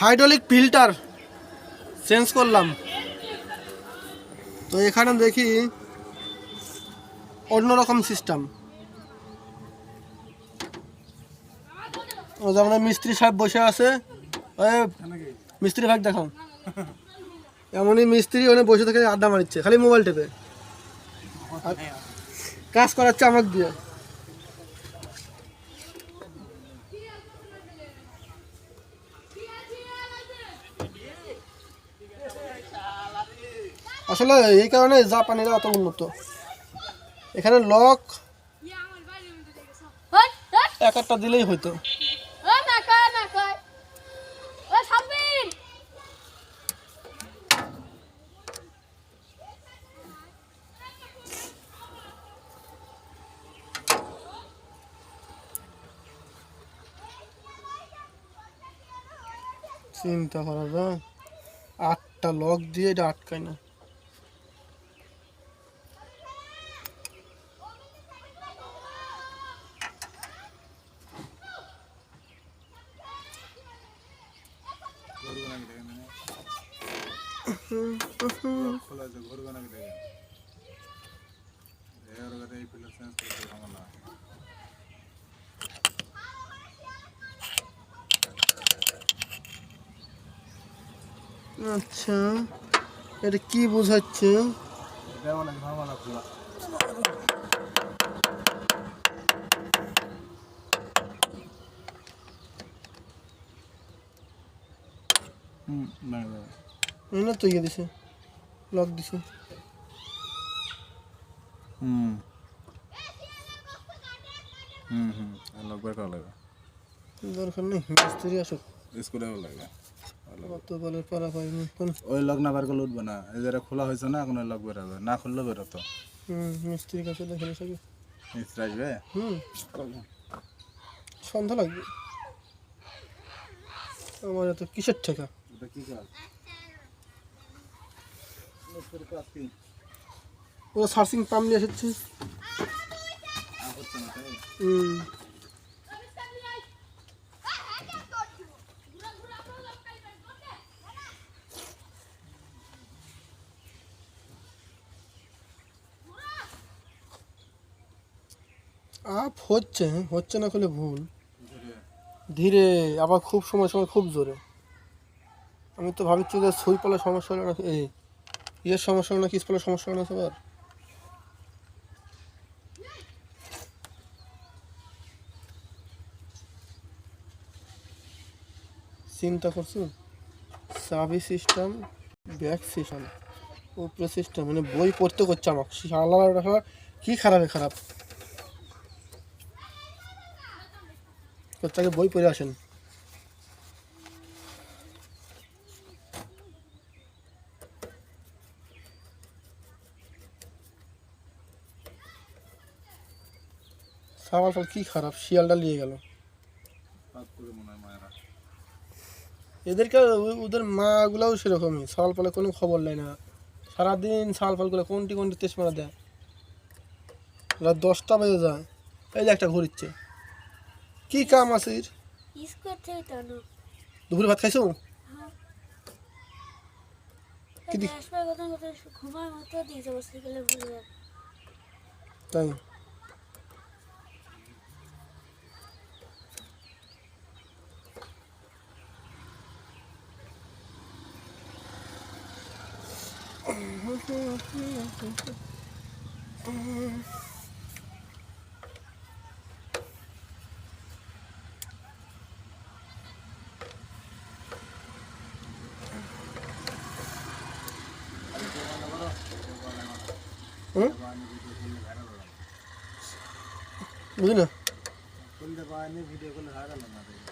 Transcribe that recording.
Hydraulic filter change করলাম। তো এখানে দেখি অন্যরকম সিস্টেম। ও যেমন মিস্ত্রি সাহেব বসে আছে। মিস্ত্রি ভাগ দেখাও। এমনই মিস্ত্রি ওখানে বসে থেকে আড্ডা মারিচ্ছে, খালি মোবাইল টেপে। কাজ করাচ্ছে আমাকে দিয়ে। আসলে এই কারণে জাপানিরা অত উন্নত। এখানে লক এক একটা দিলেই হইতো। চিন্তা করা যায়। আটটা লক দিয়ে এটা আটকায় না। ঘুরবে নাকি দেখেন। এই ফিল্টার চেঞ্জ করতে ঝামেলা। আচ্ছা এটা কি বোঝাচ্ছে? এটা অনেক ঝামেলা না তো ইয়ে দিছে লক দিছে। হুম। হুম হুম লোক বের করা লাগবে। দরকার নেই মিস্ত্রি আসুক। স্কুলে লাগবে। কত বলে পারা পাইনি ওই লক না বের করলে উঠবে না। এই যারা খোলা হয়েছে না এখন ওই লক বেরোবে না খুললেও বেরোতো হুম মিস্ত্রির কাছে দেখে সবই মিস্ত্রি আসবে? হুম। সন্ধ্যা লাগবে। আমার এত কিসের ঠেকা? এটা কি কাজ? ও সার্চিং পাম্প নিয়ে এসেছে। হচ্ছে হুম। আপ হচ্ছে হচ্ছে না করলে ভুল। ধীরে আবার খুব সময় সময় খুব জোরে। আমি তো ভাবছি যে সুই পালার সমস্যা হলো এই ইয়ের সমস্যা হলো নাকি স্পলের সমস্যা হলো না সবার চিন্তা করছ? সাবি সিস্টেম, ব্যাক সিস্টেম, উপরে সিস্টেম মানে বই পড়তে করছে আমাকে। শালা কি খারাপে খারাপ? প্রত্যেকে বই পড়ে আসেন? সাবাল ফাল কি খারাপ? শিয়ালটা নিয়ে গেল। করে হয় এদেরকে ওদের মাগুলাও সেরকমই। সাল পালে কোনো খবর নেয় না। সারাদিন সাল ফালগুলো কোনটি কোনটি তেজ মারা দেয়। রাত দশটা বেজে যায়। এই যে একটা ঘুরিচ্ছে। কি কাম আছে এর? দুপুরে ভাত খাইছো? কি হুম বুঝলি না খুলতে পারেনি ভিডিও করলে ভাইরাল হবে